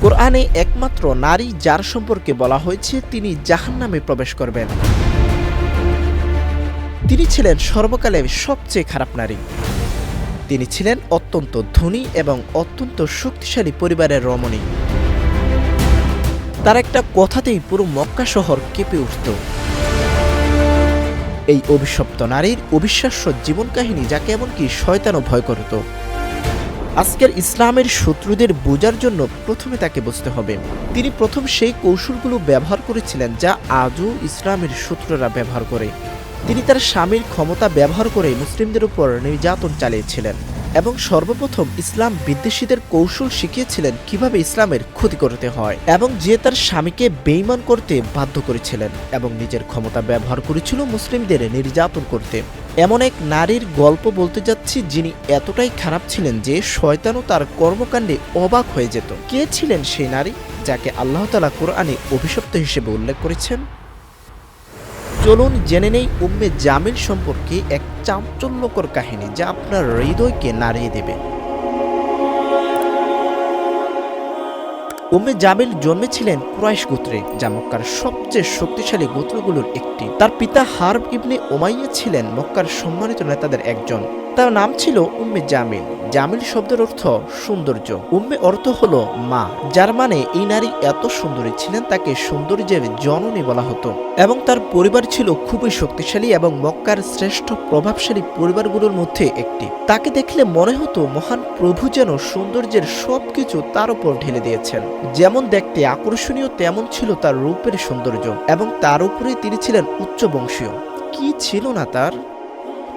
কোরআনে একমাত্র নারী যার সম্পর্কে বলা হয়েছে, তিনি জাহান্নামে প্রবেশ করবেন। তিনি ছিলেন সর্বকালের সবচেয়ে খারাপ নারী। তিনি ছিলেন অত্যন্ত ধনী এবং অত্যন্ত শক্তিশালী পরিবারের রমণী। তার একটা কথাতেই পুরো মক্কা শহর কেঁপে উঠত। এই অভিশপ্ত নারীর অবিশ্বাস্য জীবন কাহিনী যাকে এমনকি শয়তানও ভয় করত। আজকের ইসলামের শত্রুদের বোঝার জন্য প্রথমে তাকে বুঝতে হবে। তিনি প্রথম সেই কৌশলগুলো ব্যবহার করেছিলেন যা আজও ইসলামের শত্রুরা ব্যবহার করে। তিনি তার স্বামীর ক্ষমতা ব্যবহার করে মুসলিমদের উপর নির্যাতন চালিয়েছিলেন। এবং সর্বপ্রথম ইসলাম বিদ্বেষীদের কৌশল শিখিয়েছিলেন কীভাবে ইসলামের ক্ষতি করতে হয় এবং যে তার স্বামীকে বেইমান করতে বাধ্য করেছিলেন এবং নিজের ক্ষমতা ব্যবহার করেছিল মুসলিমদের নির্যাতন করতে। এমন এক নারীর গল্প বলতে যাচ্ছি যিনি এতটাই খারাপ ছিলেন যে শয়তানও তার কর্মকাণ্ডে অবাক হয়ে যেত। কে ছিলেন সেই নারী যাকে আল্লাহ তালা কোরআনে অভিশপ্ত হিসেবে উল্লেখ করেছেন? চলুন জেনে নেই উম্মে জামিল সম্পর্কে এক চাঞ্চল্যকর কাহিনী যা আপনার হৃদয়কে নাড়িয়ে দেবে। উম্মে জামিল জন্মেছিলেন কুরাইশ গোত্রে, যা মক্কার সবচেয়ে শক্তিশালী গোত্রগুলোর একটি। তার পিতা হার্ব ইবনে ওমাইয়া ছিলেন মক্কার সম্মানিত নেতাদের একজন। তার নাম ছিল উম্মে জামিল। জামিল শব্দের অর্থ সৌন্দর্য। উম্মে অর্থ হল মা, যার মানে এই নারী এত সুন্দরী ছিলেন তাকে সৌন্দর্যের জননী বলা হতো। এবং তার পরিবার ছিল খুবই শক্তিশালী এবং মক্কার শ্রেষ্ঠ প্রভাবশালী পরিবারগুলোর মধ্যে একটি। তাকে দেখলে মনে হতো মহান প্রভু যেন সৌন্দর্যের সবকিছু তার উপর ঢেলে দিয়েছেন। যেমন দেখতে আকর্ষণীয়, তেমন ছিল তার রূপের সৌন্দর্য। এবং তার উপরে তিনি ছিলেন উচ্চ বংশীয় কি ছিল না তার?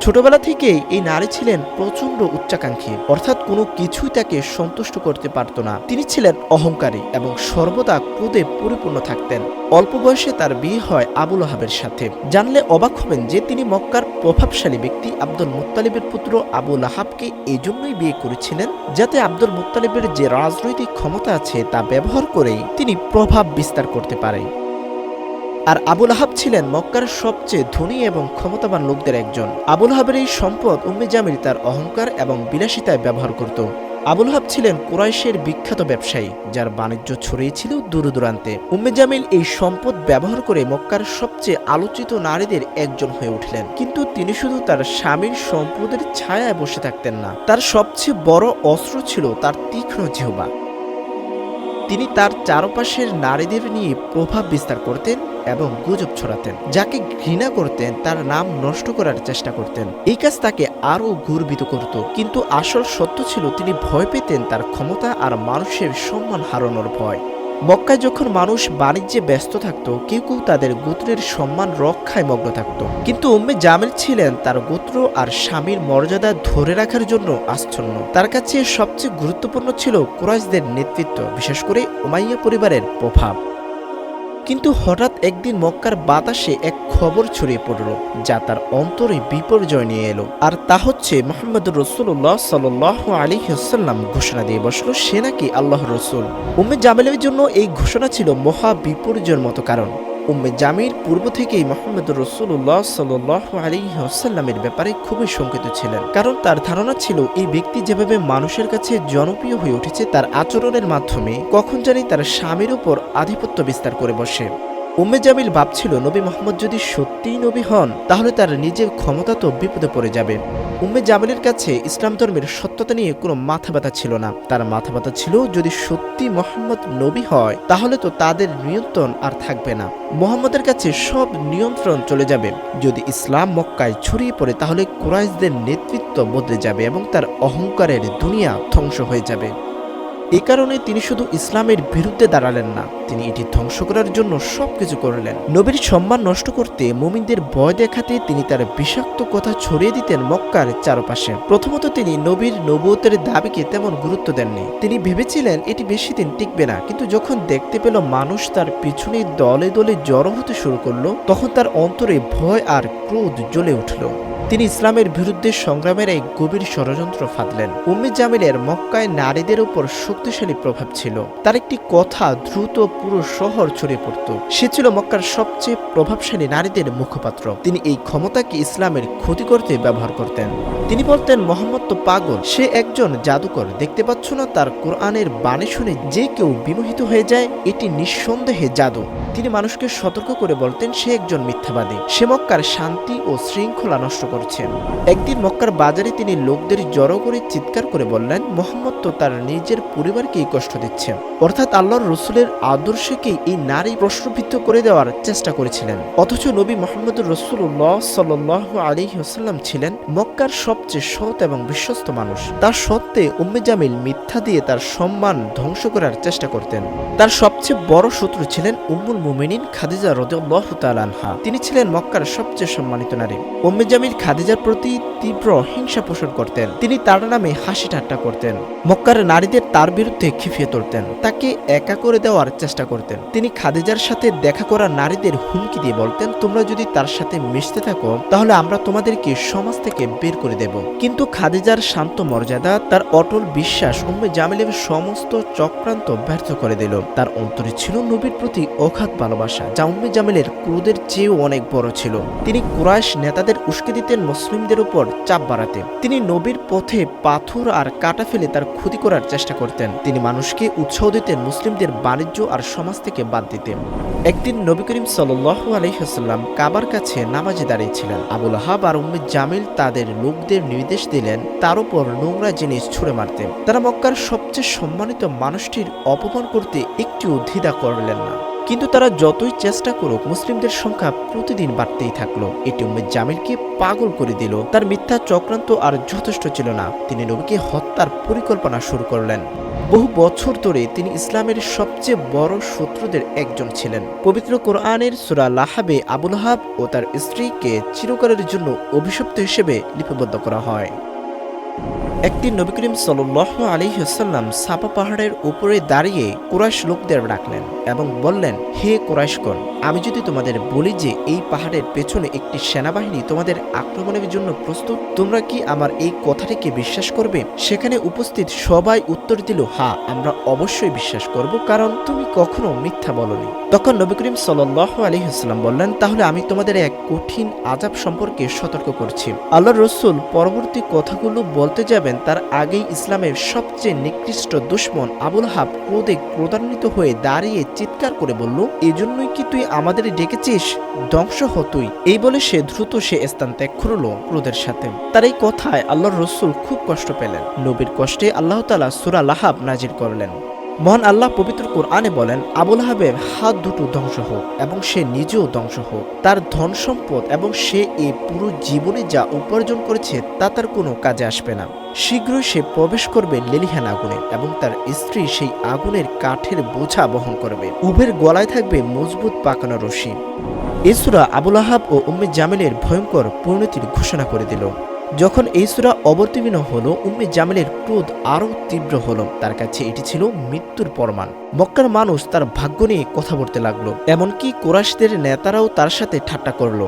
ছোটবেলা থেকেই এই নারী ছিলেন প্রচণ্ড উচ্চাকাঙ্ক্ষী। অর্থাৎ কোনো কিছুই তাকে সন্তুষ্ট করতে পারত না। তিনি ছিলেন অহংকারী এবং সর্বদা ক্রোধে পরিপূর্ণ থাকতেন। অল্প বয়সে তার বিয়ে হয় আবুল আহাবের সাথে। জানলে অবাক হবেন যে তিনি মক্কার প্রভাবশালী ব্যক্তি আব্দুল মুত্তালিবের পুত্র আবুল আহাবকে এই জন্যই বিয়ে করেছিলেন, যাতে আব্দুল মুত্তালিবের যে রাজনৈতিক ক্ষমতা আছে তা ব্যবহার করেই তিনি প্রভাব বিস্তার করতে পারেন। আর আবুল আহাব ছিলেন মক্কার সবচেয়ে ধনী এবং ক্ষমতাবান লোকদের একজন। আবুল আহাবের এই সম্পদ উম্মে জামিল তার অহংকার এবং বিলাসিতায় ব্যবহার করত। আবুল হাব ছিলেন কুরাইশের বিখ্যাত ব্যবসায়ী, যার বাণিজ্য ছড়িয়েছিল দূর দূরান্তে উম্মে জামিল এই সম্পদ ব্যবহার করে মক্কার সবচেয়ে আলোচিত নারীদের একজন হয়ে উঠলেন। কিন্তু তিনি শুধু তার স্বামীর সম্পদের ছায়ায় বসে থাকতেন না, তার সবচেয়ে বড় অস্ত্র ছিল তার তীক্ষ্ণ জিহবা। তিনি তার চারপাশের নারীদের নিয়ে প্রভাব বিস্তার করতেন এবং গুজব ছড়াতেন, যাকে ঘৃণা করতেন, তার নাম নষ্ট করার চেষ্টা করতেন। এই কাজ তাকে আরও গর্বিত করত, কিন্তু আসল সত্য ছিল তিনি ভয় পেতেন তার ক্ষমতা আর মানুষের সম্মান হারানোর ভয়। মক্কায় যখন মানুষ বাণিজ্যে ব্যস্ত থাকত, কেউ কেউ তাদের গোত্রের সম্মান রক্ষায় মগ্ন থাকত। কিন্তু উম্মে জামিল ছিলেন তার গোত্র আর স্বামীর মর্যাদা ধরে রাখার জন্য আচ্ছন্ন। তার কাছে সবচেয়ে গুরুত্বপূর্ণ ছিল কুরাইশদের নেতৃত্ব, বিশেষ করে উমাইয়া পরিবারের প্রভাব। কিন্তু হঠাৎ একদিন মক্কার বাতাসে এক খবর ছড়িয়ে পড়ল যা তার অন্তরে বিপর্যয় নিয়ে এলো। আর তা হচ্ছে মোহাম্মদ রসুল্লাহ সাল আলী হাসাল্লাম ঘোষণা দিয়ে বসল, সে নাকি আল্লাহ রসুল। উম্মে জামেলের জন্য এই ঘোষণা ছিল মহা বিপর্যয়ের মতো কারণ। উম্মে জামির পূর্ব থেকেই মোহাম্মদ রসুল্লাহ সাল আলী হাসাল্লামের ব্যাপারে খুবই শঙ্কিত ছিলেন। কারণ তার ধারণা ছিল, এই ব্যক্তি যেভাবে মানুষের কাছে জনপ্রিয় হয়ে উঠেছে, তার আচরণের মাধ্যমে কখন জানি তার স্বামীর উপর আধিপত্য বিস্তার করে বসে। উম্মে জামিল ভাবছিল, নবী মোহাম্মদ যদি সত্যিই নবী হন, তাহলে তার নিজের ক্ষমতা তো বিপদে পড়ে যাবে। উম্মে জামিলের কাছে ইসলাম ধর্মের সত্যতা নিয়ে কোনো মাথা ব্যথা ছিল না। তার মাথা ব্যথা ছিল, যদি সত্যি মোহাম্মদ নবী হয়, তাহলে তো তাদের নিয়ন্ত্রণ আর থাকবে না। মোহাম্মদের কাছে সব নিয়ন্ত্রণ চলে যাবে। যদি ইসলাম মক্কায় ছড়িয়ে পড়ে, তাহলে কুরাইশদের নেতৃত্ব বদলে যাবে এবং তার অহংকারের দুনিয়া ধ্বংস হয়ে যাবে। এ কারণে তিনি শুধু ইসলামের বিরুদ্ধে দাঁড়ালেন না, তিনি এটি ধ্বংস করার জন্য সবকিছু করলেন। নবীর সম্মান নষ্ট করতে মুমিনদের ভয় দেখাতে তিনি তার বিষাক্ত কথা ছড়িয়ে দিতেন মক্কার চারপাশে। প্রথমত তিনি নবীর নবুয়তের দাবিকে তেমন গুরুত্ব দেননি। তিনি ভেবেছিলেন এটি বেশি দিন টিকবে না, কিন্তু যখন দেখতে পেল মানুষ তার পিছনে দলে দলে জড়ো হতে শুরু করল, তখন তার অন্তরে ভয় আর ক্রোধ জ্বলে উঠল। তিনি ইসলামের বিরুদ্ধে সংগ্রামের এক গভীর ষড়যন্ত্র ফাঁদলেন। উম্মে জামিলের মক্কায় নারীদের উপর শক্তিশালী প্রভাব ছিল। তার একটি কথা দ্রুত পুরো শহর ছড়িয়ে পড়ত। সে ছিল মক্কার সবচেয়ে প্রভাবশালী নারীদের মুখপাত্র। তিনি এই ক্ষমতাকে ইসলামের ক্ষতি করতে ব্যবহার করতেন। তিনি বলতেন, মোহাম্মদ তো পাগল। সে একজন জাদুকর। দেখতে পাচ্ছ না, তার কোরআনের বাণী শুনে যে কেউ বিমোহিত হয়ে যায়, এটি নিঃসন্দেহে জাদু। তিনি মানুষকে সতর্ক করে বলতেন, সে একজন মিথ্যাবাদী। সে মক্কার শান্তি ও শৃঙ্খলা নষ্ট করছে। একদিন মক্কার বাজারে তিনি লোকদের জড়ো করে চিৎকার করে বললেন, মোহাম্মদ তো তার নিজের পরিবারকেই কষ্ট দিচ্ছে। অর্থাৎ আল্লাহর রসুলের আদর্শকেই এই নারী প্রশ্নবিদ্ধ করে দেওয়ার চেষ্টা করেছিলেন। অথচ নবী মোহাম্মদ রসুল্লাহ সাল আলী হাসাল্লাম ছিলেন মক্কার সবচেয়ে সৎ এবং বিশ্বস্ত মানুষ। তার সত্ত্বে উম্মে জামিল মিথ্যা দিয়ে তার সম্মান ধ্বংস করার চেষ্টা করতেন। তার সবচেয়ে বড় শত্রু ছিলেন উম্মুল মুমিনিন খাদিজা রদুল্লাহ তালানহা তিনি ছিলেন মক্কার সবচেয়ে সম্মানিত নারী। উম্মে জামিল খাদিজার প্রতি তীব্র হিংসা পোষণ করতেন। তিনি তার নামে হাসি ঠাট্টা করতেন। মক্কার নারীদের তার বিরুদ্ধে খিফিয়ে তুলতেন। তাকে একা করে দেওয়ার চেষ্টা করতেন। তিনি খাদিজার সাথে দেখা করা নারীদের হুমকি দিয়ে বলতেন, তোমরা যদি তার সাথে মিশতে থাকো, তাহলে আমরা তোমাদেরকে সমাজ থেকে বের করে দেব। কিন্তু খাদিজার শান্ত মর্যাদা তার অটল বিশ্বাস উম্মে জামিলের সমস্ত চক্রান্ত ব্যর্থ করে দিল। তার অন্তরে ছিল নবীর প্রতি অগাধ ভালোবাসা, যা উম্মে জামিলের ক্রোধের চেয়েও অনেক বড় ছিল। তিনি কুরাইশ নেতাদের উস্কে দিতেন মুসলিমদের উপর চাপ বাড়াতে। তিনি নবীর পথে পাথর আর কাটা ফেলে তার ক্ষতি করার চেষ্টা করতেন। তিনি মানুষকে উৎসাহ দিতেন মুসলিমদের বাণিজ্য আর সমাজ থেকে বাদ দিতেন একদিন নবী করিম সাল্লাহ আলহিহাস্লাম কাবার কাছে নামাজে দাঁড়িয়েছিলেন আবুল হাব আর উম্মে জামিল তাদের লোকদের নির্দেশ দিলেন, তার উপর নোংরা জিনিস ছুড়ে মারতে। তারা মক্কার সবচেয়ে সম্মানিত মানুষটির অপমান করতে একটিও দ্বিধা করলেন না। কিন্তু তারা যতই চেষ্টা করুক, মুসলিমদের সংখ্যা প্রতিদিন বাড়তেই থাকল। এটি উম্মে জামিলকে পাগল করে দিল। তার মিথ্যা চক্রান্ত আর যথেষ্ট ছিল না। তিনি নবীকে হত্যার পরিকল্পনা শুরু করলেন। বহু বছর ধরে তিনি ইসলামের সবচেয়ে বড় শত্রুদের একজন ছিলেন। পবিত্র কোরআনের সুরা লাহাবে আবুল হাব ও তার স্ত্রীকে চিরকালের জন্য অভিশপ্ত হিসেবে লিপিবদ্ধ করা হয়। একদিন নবী করিম সাল্লাহ আলিহাসাল্লাম সাপা পাহাড়ের উপরে দাঁড়িয়ে কুরাইশ লোকদের ডাকলেন এবং বললেন, হে কুরাইশগণ, আমি যদি তোমাদের বলি যে এই পাহাড়ের পেছনে একটি সেনাবাহিনী তোমাদের আক্রমণের জন্য প্রস্তুত, তোমরা কি আমার এই কথাটিকে বিশ্বাস করবে? সেখানে উপস্থিত সবাই উত্তর দিল, হা, আমরা অবশ্যই বিশ্বাস করব, কারণ তুমি কখনো মিথ্যা বলনি। তখন নবী করিম সাল্লাহ আলিহাস্লাম বললেন, তাহলে আমি তোমাদের এক কঠিন আজাব সম্পর্কে সতর্ক করছি। আল্লাহ রসুল পরবর্তী কথাগুলো বলতে যাবেন তার আগেই ইসলামের সবচেয়ে নিকৃষ্ট দুশ্মন আবুল হাব ক্রোধে ক্রোধান্বিত হয়ে দাঁড়িয়ে চিৎকার করে বলল, এজন্যই কি তুই আমাদের ডেকেছিস? ধ্বংস হ তুই। এই বলে সে দ্রুত সে স্থান ত্যাগ করল ক্রোধের সাথে। তার এই কথায় আল্লাহর রসুল খুব কষ্ট পেলেন। নবীর কষ্টে আল্লাহ তালা সুরা লাহাব নাজির করলেন। মহান আল্লাহ পবিত্র কোরআনে বলেন, আবুল হাবের হাত দুটো ধ্বংস হোক এবং সে নিজেও ধ্বংস হোক। তার ধন সম্পদ এবং সে এই পুরো জীবনে যা উপার্জন করেছে তা তার কোনো কাজে আসবে না। শীঘ্রই সে প্রবেশ করবে লেলিহান আগুনে এবং তার স্ত্রী সেই আগুনের কাঠের বোঝা বহন করবে। উভয়ের গলায় থাকবে মজবুত পাকানো রশি। এসুরা আবুল আহাব ও উম্মে জামিলের ভয়ঙ্কর পরিণতির ঘোষণা করে দিল। যখন এই সুরা অবতীর্ণ হলো, উম্মে জামিলের ক্রোধ আরও তীব্র হলো। তার কাছে এটি ছিল মৃত্যুর প্রমাণ। মক্কার মানুষ তার ভাগ্য নিয়ে কথা বলতে লাগল। এমনকি কোরাশদের নেতারাও তার সাথে ঠাট্টা করল।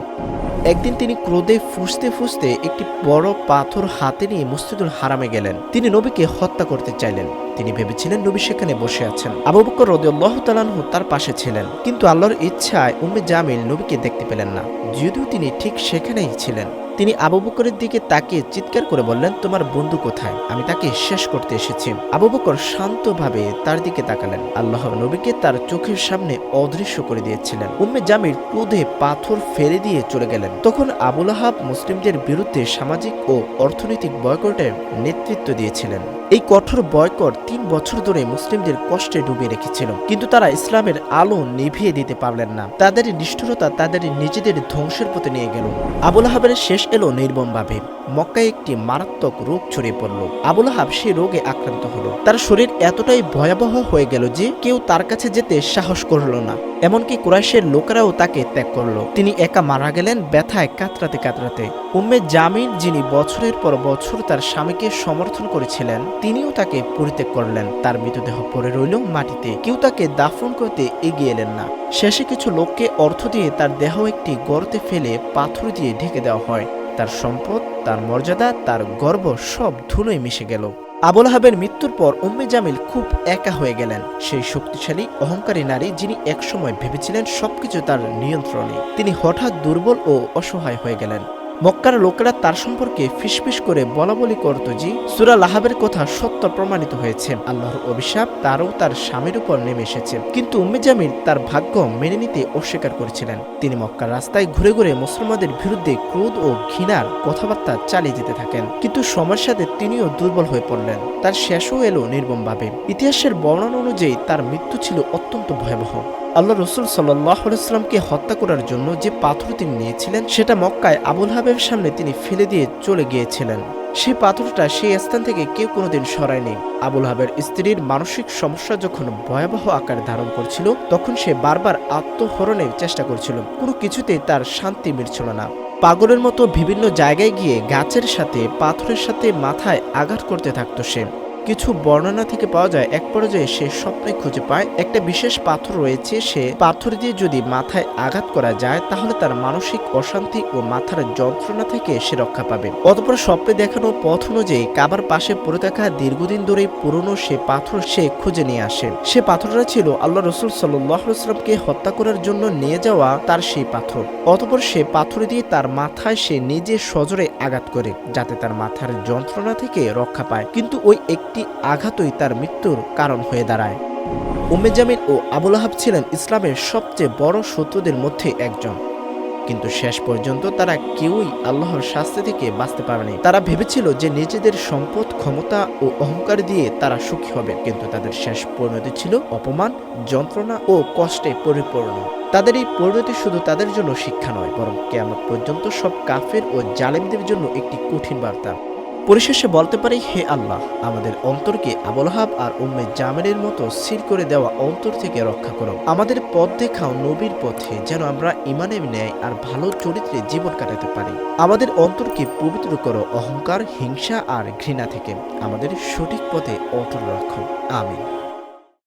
একদিন তিনি ক্রোধে ফুসতে ফুসতে একটি বড় পাথর হাতে নিয়ে মুস্তিদুল হারামে গেলেন। তিনি নবীকে হত্যা করতে চাইলেন। তিনি ভেবেছিলেন নবী সেখানে বসে আছেন। আবু বকর রদিউল্লাহ তালানহু তার পাশে ছিলেন। কিন্তু আল্লাহর ইচ্ছায় উম্মে জামিল নবীকে দেখতে পেলেন না। যদিও তিনি ঠিক সেখানেই ছিলেন। তিনি আবু বকরের দিকে তাকিয়ে চিৎকার করে বললেন, তোমার বন্ধু কোথায়? আমি তাকে শেষ করতে এসেছি। আবু বকর শান্তভাবে তার দিকে তাকালেন। আল্লাহর নবীকে তার চোখের সামনে অদৃশ্য করে দিয়েছিলেন। উম্মে জামির ক্রোধে পাথর ফেলে দিয়ে চলে গেলেন। তখন আবুল আহাব মুসলিমদের বিরুদ্ধে সামাজিক ও অর্থনৈতিক বয়কটের নেতৃত্ব দিয়েছিলেন। এই কঠোর বয়কট তিন বছর ধরে মুসলিমদের কষ্টে ডুবিয়ে রেখেছিল। কিন্তু তারা ইসলামের আলো নিভিয়ে দিতে পারলেন না। তাদের নিষ্ঠুরতা তাদের নিজেদের ধ্বংসের পথে নিয়ে গেল। আবুল আহাবের শেষ এলো নির্মমভাবে। মক্কায় একটি মারাত্মক রোগ ছড়িয়ে পড়ল। আবুল আহাব সে রোগে আক্রান্ত হলো। তার শরীর এতটাই ভয়াবহ হয়ে গেল যে কেউ তার কাছে যেতে সাহস করল না। এমনকি কুরাইশের লোকেরাও তাকে ত্যাগ করল। তিনি একা মারা গেলেন ব্যথায় কাতরাতে কাতরাতে। উম্মে জামিন যিনি বছরের পর বছর তার স্বামীকে সমর্থন করেছিলেন, তিনিও তাকে পরিত্যাগ করলেন। তার মৃতদেহ পড়ে রইল মাটিতে। কেউ তাকে দাফন করতে এগিয়ে এলেন না। শেষে কিছু লোককে অর্থ দিয়ে তার দেহ একটি গর্তে ফেলে পাথর দিয়ে ঢেকে দেওয়া হয়। তার সম্পদ, তার মর্যাদা, তার গর্ব সব ধুলোয় মিশে গেল। আবুল হাবের মৃত্যুর পর উম্মে জামিল খুব একা হয়ে গেলেন। সেই শক্তিশালী, অহংকারী নারী যিনি একসময় ভেবেছিলেন সবকিছু তার নিয়ন্ত্রণে। তিনি হঠাৎ দুর্বল ও অসহায় হয়ে গেলেন। মক্কার লোকেরা তার সম্পর্কে ফিসফিস করে বলা বলি করত যে সুরা লাহাবের কথা সত্য প্রমাণিত হয়েছে। আল্লাহর অভিশাপ তারও তার স্বামীর উপর নেমে এসেছে। কিন্তু উম্মে জামিল তার ভাগ্য মেনে নিতে অস্বীকার করেছিলেন। তিনি মক্কার রাস্তায় ঘুরে ঘুরে মুসলমানদের বিরুদ্ধে ক্রোধ ও ঘৃণার কথাবার্তা চালিয়ে যেতে থাকেন। কিন্তু সময়ের সাথে তিনিও দুর্বল হয়ে পড়লেন। তার শেষও এলো নির্মমভাবে। ইতিহাসের বর্ণনা অনুযায়ী তার মৃত্যু ছিল অত্যন্ত ভয়াবহ। আল্লাহ রসুল সাল্লাহামকে হত্যা করার জন্য যে পাথর তিনি নিয়েছিলেন, সেটা মক্কায় আবুল হাবের সামনে তিনি ফেলে দিয়ে চলে গিয়েছিলেন। সেই পাথরটা সেই স্থান থেকে কেউ কোনোদিন সরায়নি। আবুল হাবের স্ত্রীর মানসিক সমস্যা যখন ভয়াবহ আকার ধারণ করছিল, তখন সে বারবার আত্মহরণের চেষ্টা করছিল। কোনো কিছুতেই তার শান্তি মিলছিল না। পাগলের মতো বিভিন্ন জায়গায় গিয়ে গাছের সাথে, পাথরের সাথে মাথায় আঘাত করতে থাকতো সে। কিছু বর্ণনা থেকে পাওয়া যায়, এক পর্যায়ে সে স্বপ্নে খুঁজে পায়। একটা বিশেষ পাথর রয়েছে, সে পাথর দিয়ে যদি মাথায় আঘাত করা যায়, তাহলে তার মানসিক অশান্তি ও মাথার যন্ত্রণা থেকে সে রক্ষা পাবে। অতপর স্বপ্নে দেখানো পথ অনুযায়ী কাবার পাশে পড়ে থাকা দীর্ঘদিন ধরে পুরনো সে পাথর সে খুঁজে নিয়ে আসে। সে পাথরটা ছিল আল্লাহ রসুল সাল্লামকে হত্যা করার জন্য নিয়ে যাওয়া তার সেই পাথর। অতপর সে পাথর দিয়ে তার মাথায় সে নিজে সজরে আঘাত করে, যাতে তার মাথার যন্ত্রণা থেকে রক্ষা পায়। কিন্তু ওই একটি আঘাতই তার মৃত্যুর কারণ হয়ে দাঁড়ায়। উম্মে জামিল ও আবুল আহাব ছিলেন ইসলামের সবচেয়ে বড় শত্রুদের মধ্যে একজন। কিন্তু শেষ পর্যন্ত তারা কেউই আল্লাহর শাস্তি থেকে বাঁচতে পারেনি। তারা ভেবেছিল যে নিজেদের সম্পদ, ক্ষমতা ও অহংকার দিয়ে তারা সুখী হবে। কিন্তু তাদের শেষ পরিণতি ছিল অপমান, যন্ত্রণা ও কষ্টে পরিপূর্ণ। তাদের এই পরিণতি শুধু তাদের জন্য শিক্ষা নয়, বরং কেমন পর্যন্ত সব কাফের ও জালেমদের জন্য একটি কঠিন বার্তা। পরিশেষে বলতে পারি, হে আল্লাহ, আমাদের অন্তরকে আবলহাব আর উম্মে জামেরের মতো সির করে দেওয়া অন্তর থেকে রক্ষা করো। আমাদের পথ দেখাও নবীর পথে যেন আমরা ইমানে ন্যায় আর ভালো চরিত্রে জীবন কাটাতে পারি। আমাদের অন্তরকে পবিত্র করো অহংকার, হিংসা আর ঘৃণা থেকে। আমাদের সঠিক পথে অটল রাখো। আমিন।